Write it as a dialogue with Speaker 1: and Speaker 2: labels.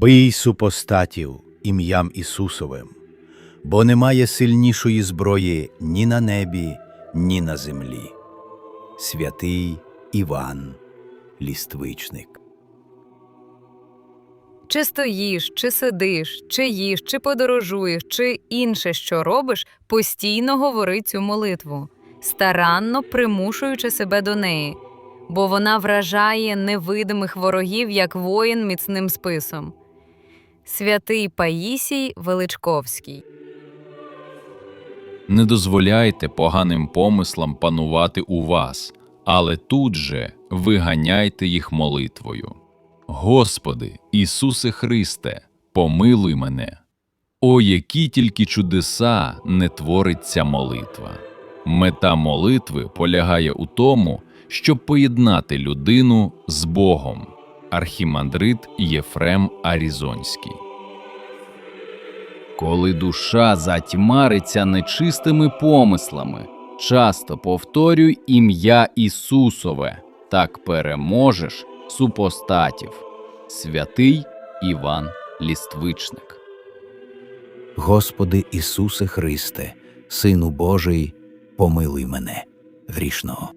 Speaker 1: Бий супостатів ім'ям Ісусовим, бо немає сильнішої зброї ні на небі, ні на землі. Святий Іван Ліствичник.
Speaker 2: Чи стоїш, чи сидиш, чи їш, чи подорожуєш, чи інше, що робиш, постійно говори цю молитву, старанно примушуючи себе до неї, бо вона вражає невидимих ворогів, як воїн міцним списом. Святий Паїсій Величковський.
Speaker 3: Не дозволяйте поганим помислам панувати у вас, але тут же виганяйте їх молитвою. Господи, Ісусе Христе, помилуй мене. О, які тільки чудеса не творить ця молитва. Мета молитви полягає у тому, щоб поєднати людину з Богом. Архімандрит Єфрем Арізонський.
Speaker 4: Коли душа затьмариться нечистими помислами, часто повторюй ім'я Ісусове, так переможеш супостатів. Святий Іван Ліствичник.
Speaker 1: Господи Ісусе Христе, Сину Божий, помилуй мене, грішного.